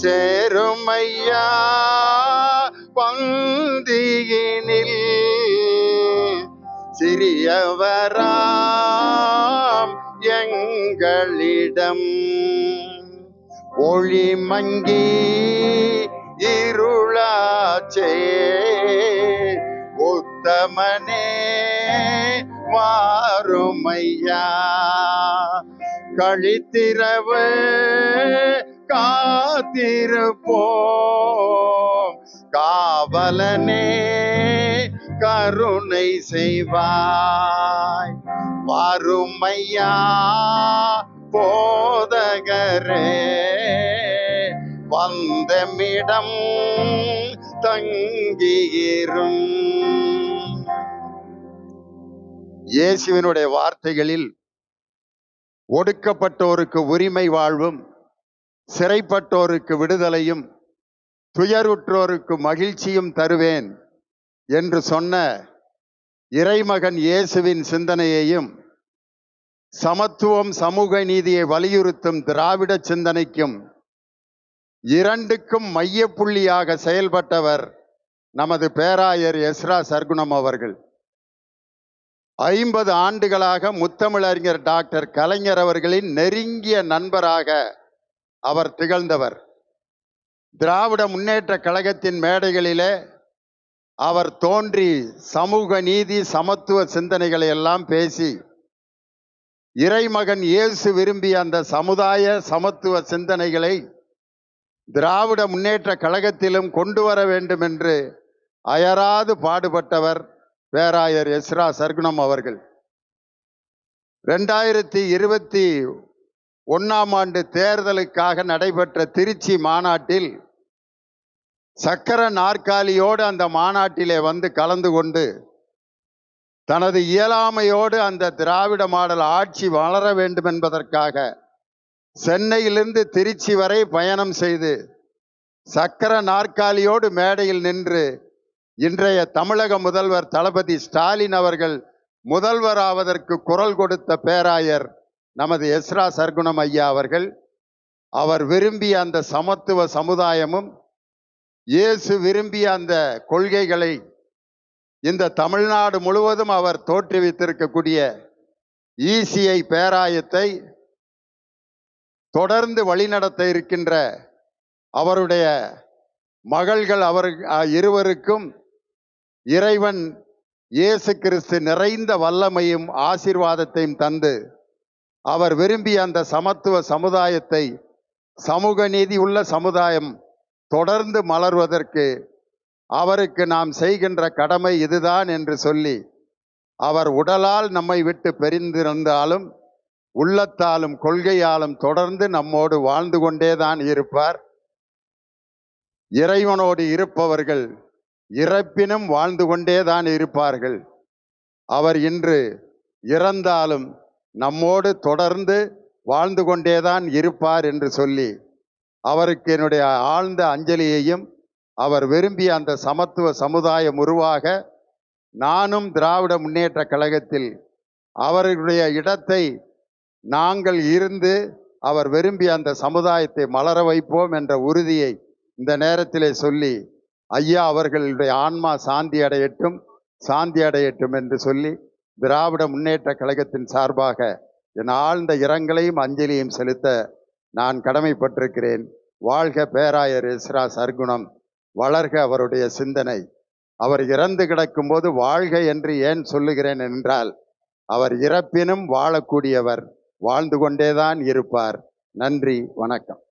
சேருமையா பந்தியினில் சிறியவராம் எங்களிடம். ஒளி மங்கி இருளாச்சே உத்தமனே மாறுமையா கழித்திரவு காத்திருப்போம். காவலனே கருணை செய்வாய். வறுமையா போதகரே வந்தமிடம் தங்கியிரும். இயேசுவினுடைய வார்த்தைகளில் ஒடுக்கப்பட்டோருக்கு உரிமை வாழ்வும் சிறைப்பட்டோருக்கு விடுதலையும் துயருற்றோருக்கு மகிழ்ச்சியும் தருவேன் என்று சொன்ன இறைமகன் இயேசுவின் சிந்தனையையும் சமத்துவம் சமூக நீதியை வலியுறுத்தும் திராவிட சிந்தனைக்கும் இரண்டுக்கும் மையப்புள்ளியாக செயல்பட்டவர் நமது பேராயர் எஸ்ரா சர்க்குணம் அவர்கள். ஐம்பது ஆண்டுகளாக முத்தமிழறிஞர் டாக்டர் கலைஞர் அவர்களின் நெருங்கிய நண்பராக அவர் திகழ்ந்தவர். திராவிட முன்னேற்ற கழகத்தின் மேடைகளிலே அவர் தோன்றி சமூக நீதி சமத்துவ சிந்தனைகளை எல்லாம் பேசி இறைமகன் இயேசு விரும்பிய அந்த சமுதாய சமத்துவ சிந்தனைகளை திராவிட முன்னேற்ற கழகத்திலும் கொண்டு வர வேண்டும் என்று அயராது பாடுபட்டவர் பேராயர் எஸ்ரா சர்க்குணம் அவர்கள். ரெண்டாயிரத்தி இருபத்தி ஒன்னாம் ஆண்டு தேர்தலுக்காக நடைபெற்ற திருச்சி மாநாட்டில் சக்கர நாற்காலியோடு அந்த மாநாட்டிலே வந்து கலந்து கொண்டு தனது இயலாமையோடு அந்த திராவிட மாடல் ஆட்சி வளர வேண்டும் என்பதற்காக சென்னையிலிருந்து திருச்சி வரை பயணம் செய்து சக்கர நாற்காலியோடு மேடையில் நின்று இன்றைய தமிழக முதல்வர் தளபதி ஸ்டாலின் அவர்கள் முதல்வராவதற்கு குரல் கொடுத்த பேராயர் நமது எஸ்ரா சர்க்குணம் ஐயா அவர்கள் அவர் விரும்பிய அந்த சமத்துவ சமுதாயமும் இயேசு விரும்பிய அந்த கொள்கைகளை இந்த தமிழ்நாடு முழுவதும் அவர் தோற்றுவித்திருக்கக்கூடிய ஈசிஐ பேராயத்தை தொடர்ந்து வழிநடத்த இருக்கின்ற அவருடைய மகள்கள் அவர் இருவருக்கும் இறைவன் இயேசு கிறிஸ்து நிறைந்த வல்லமையும் ஆசீர்வாதத்தையும் தந்து அவர் விரும்பிய அந்த சமத்துவ சமுதாயத்தை சமூக நீதி உள்ள சமுதாயம் தொடர்ந்து மலர்வதற்கு அவருக்கு நாம் செய்கின்ற கடமை இதுதான் என்று சொல்லி அவர் உடலால் நம்மை விட்டு பிரிந்திருந்தாலும் உள்ளத்தாலும் கொள்கையாலும் தொடர்ந்து நம்மோடு வாழ்ந்து கொண்டேதான் இருப்பார். இறைவனோடு இருப்பவர்கள் இறப்பினும் வாழ்ந்து கொண்டேதான் இருப்பார்கள். அவர் இன்று இறந்தாலும் நம்மோடு தொடர்ந்து வாழ்ந்து கொண்டேதான் இருப்பார் என்று சொல்லி அவருக்கு என்னுடைய ஆழ்ந்த அஞ்சலியையும் அவர் விரும்பிய அந்த சமத்துவ சமுதாயம் உருவாக நானும் திராவிட முன்னேற்ற கழகத்தில் அவர்களுடைய இடத்தை நாங்கள் இருந்து அவர் விரும்பிய அந்த சமுதாயத்தை மலர வைப்போம் என்ற உறுதியை இந்த நேரத்திலே சொல்லி ஐயா அவர்களுடைய ஆன்மா சாந்தி அடையட்டும் சாந்தி அடையட்டும் என்று சொல்லி திராவிட முன்னேற்ற கழகத்தின் சார்பாக என் ஆழ்ந்த இரங்கலையும் அஞ்சலியும் செலுத்த நான் கடமைப்பட்டிருக்கிறேன். வாழ்க பேராயர் எஸ்ரா சர்க்குணம். வளர்க அவருடைய சிந்தனை. அவர் இறந்து கிடக்கும்போது வாழ்க என்று ஏன் சொல்லுகிறேன் என்றால் அவர் இறப்பினும் வாழக்கூடியவர் வாழ்ந்து கொண்டேதான் இருப்பார். நன்றி வணக்கம்.